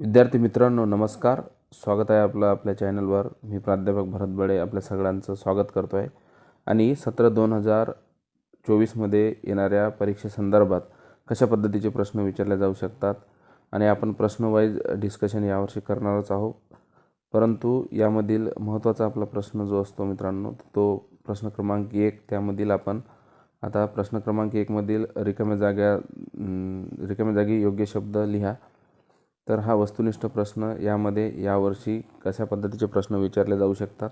विद्यार्थी मित्रांनो नमस्कार. स्वागत आहे आपलं आपल्या चॅनलवर. मी प्राध्यापक भरत बडे आपल्या सगळ्यांचं स्वागत करतो आहे आणि सत्र दोन हजार चोवीसमध्ये येणाऱ्या परीक्षेसंदर्भात कशा पद्धतीचे प्रश्न विचारले जाऊ शकतात आणि आपण प्रश्न वाईज डिस्कशन यावर्षी करणारच आहोत. परंतु यामधील महत्त्वाचा आपला प्रश्न जो असतो मित्रांनो तो प्रश्न क्रमांक एक. त्यामधील आपण आता प्रश्न क्रमांक एकमधील रिकाम्या जाग्या रिकाम्या जागी योग्य शब्द लिहा. तर हा वस्तुनिष्ठ प्रश्न यामध्ये यावर्षी कशा पद्धतीचे प्रश्न विचारले जाऊ शकतात?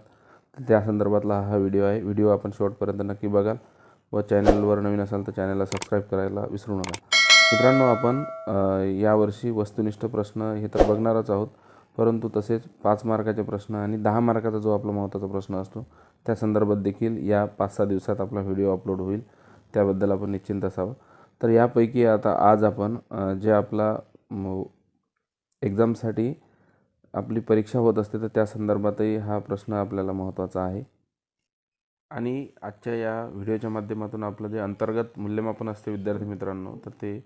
तर त्या संदर्भातला हा व्हिडिओ आहे. व्हिडिओ आपण शेवटपर्यंत नक्की बघाल व चॅनलवर नवीन असाल तर चॅनलला सबस्क्राईब करायला विसरू नका. मित्रांनो आपण यावर्षी वस्तुनिष्ठ प्रश्न हे तर बघणारच आहोत परंतु तसेच पाच मार्काचे प्रश्न आणि दहा मार्काचा जो आपला महत्त्वाचा प्रश्न असतो त्या संदर्भात देखील या पाच सहा दिवसात आपला व्हिडिओ अपलोड होईल. त्याबद्दल आपण निश्चिंत असावं. तर यापैकी आता आज आपण जे आपला म, एक्झामसाठी आपली परीक्षा होत असते तर त्या संदर्भातही हा प्रश्न आपल्याला महत्त्वाचा आहे. आणि आजच्या या व्हिडिओच्या माध्यमातून आपलं जे अंतर्गत मूल्यमापन असते विद्यार्थी मित्रांनो तर ते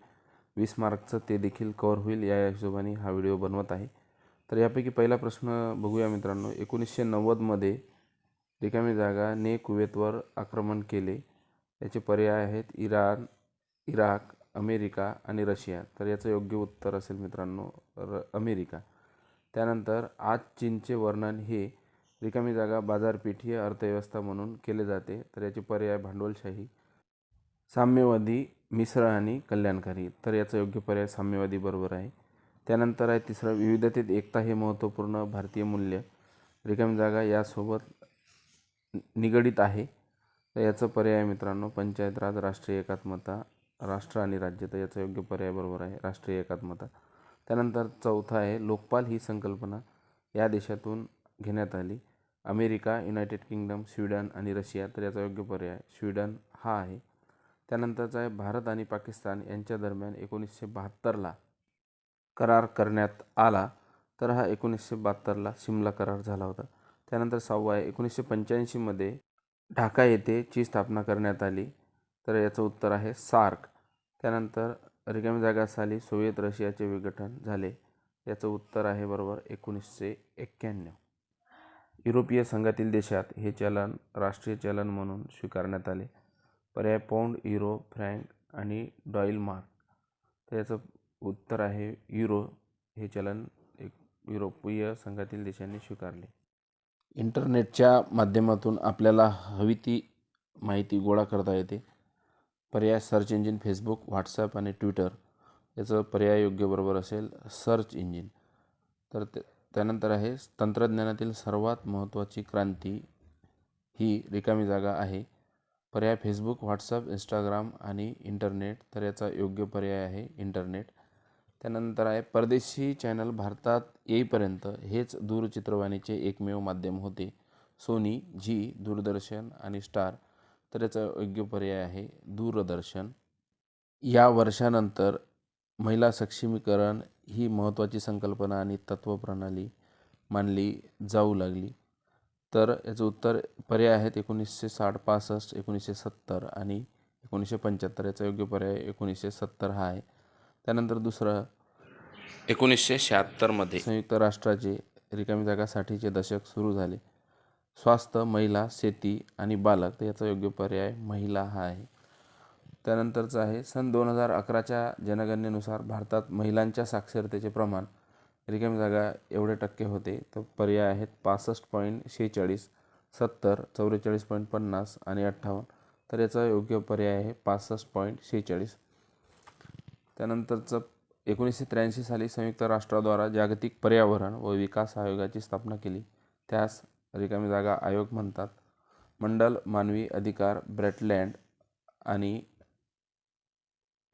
वीस मार्कचं ते देखील कवर होईल या हिशोबाने हा व्हिडिओ बनवत आहे. तर यापैकी पहिला प्रश्न बघूया मित्रांनो. एकोणीसशे नव्वदमध्ये रिकामी जागा ने कुवेतवर आक्रमण केले. याचे पर्याय आहेत इराण इराक अमेरिका आणि रशिया. तर याचं योग्य उत्तर असेल मित्रांनो र अमेरिका. त्यानंतर आज चीनचे वर्णन हे रिकामी जागा बाजारपेठीय अर्थव्यवस्था म्हणून केले जाते. तर याचे पर्याय भांडवलशाही साम्यवादी मिश्र आणि कल्याणकारी. तर याचा योग्य पर्याय साम्यवादी बरोबर आहे. त्यानंतर आहे तिसरं विविधतेत एकता हे महत्त्वपूर्ण भारतीय मूल्य. रिकामी जागा यासोबत निगडीत आहे. तर याचं पर्याय मित्रांनो पंचायत राज राष्ट्रीय एकात्मता राष्ट्र आणि राज्य तर याचा योग्य पर्याय बरोबर आहे राष्ट्रीय एकात्मता. त्यानंतर चौथा आहे लोकपाल ही संकल्पना या देशातून घेण्यात आली. अमेरिका युनायटेड किंगडम स्वीडन आणि रशिया तर याचा योग्य पर्याय स्वीडन हा आहे. त्यानंतरचा आहे भारत आणि पाकिस्तान यांच्या दरम्यान एकोणीसशे बहात्तरला करार करण्यात आला. तर हा एकोणीसशे बहात्तरला शिमला करार झाला होता. त्यानंतर सहावा आहे एकोणीसशे पंच्याऐंशीमध्ये ढाका येथे ची स्थापना करण्यात आली. तर याचं उत्तर आहे सार्क. त्यानंतर रिकामी जागा साली सोव्हिएत रशियाचे विघटन झाले. याचं उत्तर आहे बरोबर एकोणीसशे एक्क्याण्णव युरोपीय संघातील देशात हे चलन राष्ट्रीय चलन म्हणून स्वीकारण्यात आले. पर्याय पौंड युरो फ्रँक आणि डॉईल मार्क तर याचं उत्तर आहे युरो. हे चलन एक युरोपीय संघातील देशांनी स्वीकारले. इंटरनेटच्या माध्यमातून आपल्याला हवी ती माहिती गोळा करता येते. पर्याय सर्च इंजिन फेसबुक व्हॉट्सॲप आणि ट्विटर याचं पर्याय योग्य बरोबर असेल सर्च इंजिन. तर ते त्यानंतर आहे तंत्रज्ञानातील सर्वात महत्त्वाची क्रांती ही रिकामी जागा आहे. पर्याय फेसबुक व्हॉट्सअप इंस्टाग्राम आणि इंटरनेट तर याचा योग्य पर्याय आहे इंटरनेट. त्यानंतर आहे परदेशी चॅनल भारतात येईपर्यंत हेच दूरचित्रवाणीचे एकमेव माध्यम होते. सोनी झी दूरदर्शन आणि स्टार. तर याचा योग्य पर्याय आहे दूरदर्शन. या वर्षानंतर महिला सक्षमीकरण ही महत्त्वाची संकल्पना आणि तत्त्वप्रणाली मानली जाऊ लागली. तर याचं उत्तर पर्याय आहेत एकोणीसशे साठ पासष्ट एकोणीसशे सत्तर आणि एकोणीसशे पंच्याहत्तर. याचा योग्य पर्याय एकोणीसशे सत्तर हा आहे. त्यानंतर दुसरं एकोणीसशे शहात्तरमध्ये संयुक्त राष्ट्राचे रिकामी जागासाठीचे दशक सुरू झाले. स्वास्थ्य महिला शेती आणि बालक तर याचा योग्य पर्याय महिला हा आहे. त्यानंतरचं आहे सन दोन हजार अकराच्या जनगणनेनुसार भारतात महिलांच्या साक्षरतेचे प्रमाण रिकामी जागा एवढे टक्के होते. तर पर्याय आहेत पासष्ट पॉईंट शेहेचाळीस सत्तर चौवेचाळीस पॉईंट पन्नास आणि अठ्ठावन्न. तर याचा योग्य पर्याय आहे पासष्ट पॉईंट शेहेचाळीस. त्यानंतरचं एकोणीसशे त्र्याऐंशी साली संयुक्त राष्ट्राद्वारा जागतिक पर्यावरण व विकास आयोगाची स्थापना केली. त्यास रिकामी जागा आयोग म्हणतात. मंडल मानवी अधिकार ब्रेटलँड आणि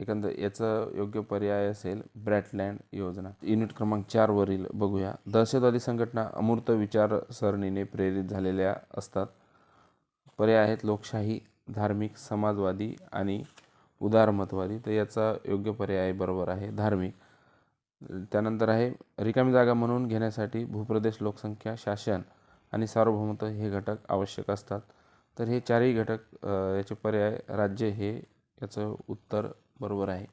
एकंदर याचं योग्य पर्याय असेल ब्रॅटलँड योजना. युनिट क्रमांक चारवरील बघूया. दहशतवादी संघटना अमूर्त विचारसरणीने प्रेरित झालेल्या असतात. पर्याय आहेत लोकशाही धार्मिक समाजवादी आणि उदारमतवादी. तर याचा योग्य पर्याय बरोबर आहे धार्मिक. त्यानंतर आहे रिकामी जागा म्हणून घेण्यासाठी भूप्रदेश लोकसंख्या शासन. आणि सार्वभौमत्व हे घटक आवश्यक असतात. तर हे चारही घटक याचे पर्याय राज्य हे याचं उत्तर बरोबर आहे.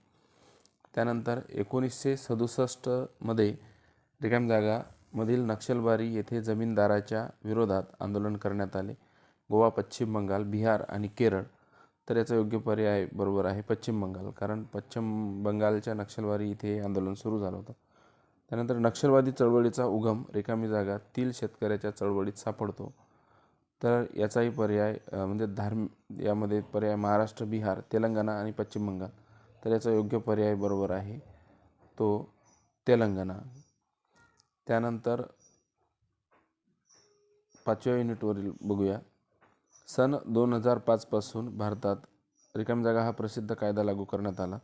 त्यानंतर एकोणीसशे सदुसष्टमध्ये रिकाम जागामधील नक्षलबारी येथे जमीनदाराच्या विरोधात आंदोलन करण्यात आले. गोवा पश्चिम बंगाल बिहार आणि केरळ. तर याचा योग्य पर्याय बरोबर आहे पश्चिम बंगाल कारण पश्चिम बंगालच्या नक्षलवारी इथे आंदोलन सुरू झालं होतं. त्यानंतर नक्षलवादी चळवळीचा उगम रिकामी जागा तील शेतकऱ्याच्या चळवळीत सापडतो. तर याचाही पर्याय म्हणजे धार्म यामध्ये पर्याय महाराष्ट्र बिहार तेलंगणा आणि पश्चिम बंगाल. तर याचा योग्य पर्याय बरोबर आहे तो तेलंगणा. त्यानंतर पाचव्या युनिटवरील बघूया. सन दोन हजार पाचपासून भारतात रिकामी जागा हा प्रसिद्ध कायदा लागू करण्यात आला.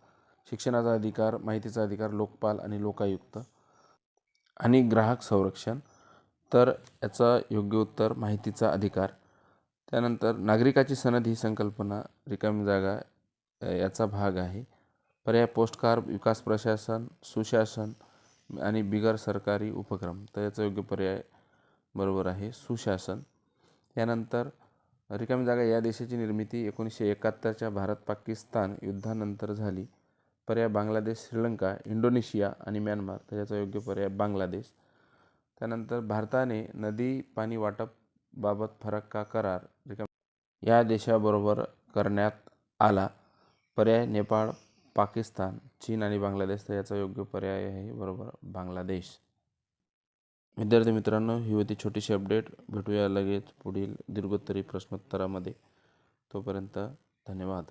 शिक्षणाचा अधिकार माहितीचा अधिकार लोकपाल आणि लोकायुक्त आणि ग्राहक संरक्षण. तर याचं योग्य उत्तर माहितीचा अधिकार. त्यानंतर नागरिकाची सनद ही संकल्पना रिकामी जागा याचा भाग आहे. पर्याय पोस्टकार विकास प्रशासन सुशासन आणि बिगर सरकारी उपक्रम. तर याचा योग्य पर्याय बरोबर आहे सुशासन. यानंतर रिकामी जागा या देशाची निर्मिती एकोणीसशे एकाहत्तरच्या भारत पाकिस्तान युद्धानंतर झाली. पर्याय बांगलादेश श्रीलंका इंडोनेशिया आणि म्यानमार. तर याचा योग्य पर्याय बांगलादेश. त्यानंतर भारताने नदी पाणी वाटप बाबत फरक का करार? रिकाम या देशाबरोबर करण्यात आला पर्याय नेपाळ पाकिस्तान चीन आणि बांगलादेश. तर याचा योग्य पर्याय आहे बरोबर बांगलादेश. विद्यार्थी मित्रांनो ही होती छोटीशी अपडेट. भेटूया लगेच पुढील दीर्घोत्तरी प्रश्नोत्तरामध्ये. तोपर्यंत धन्यवाद.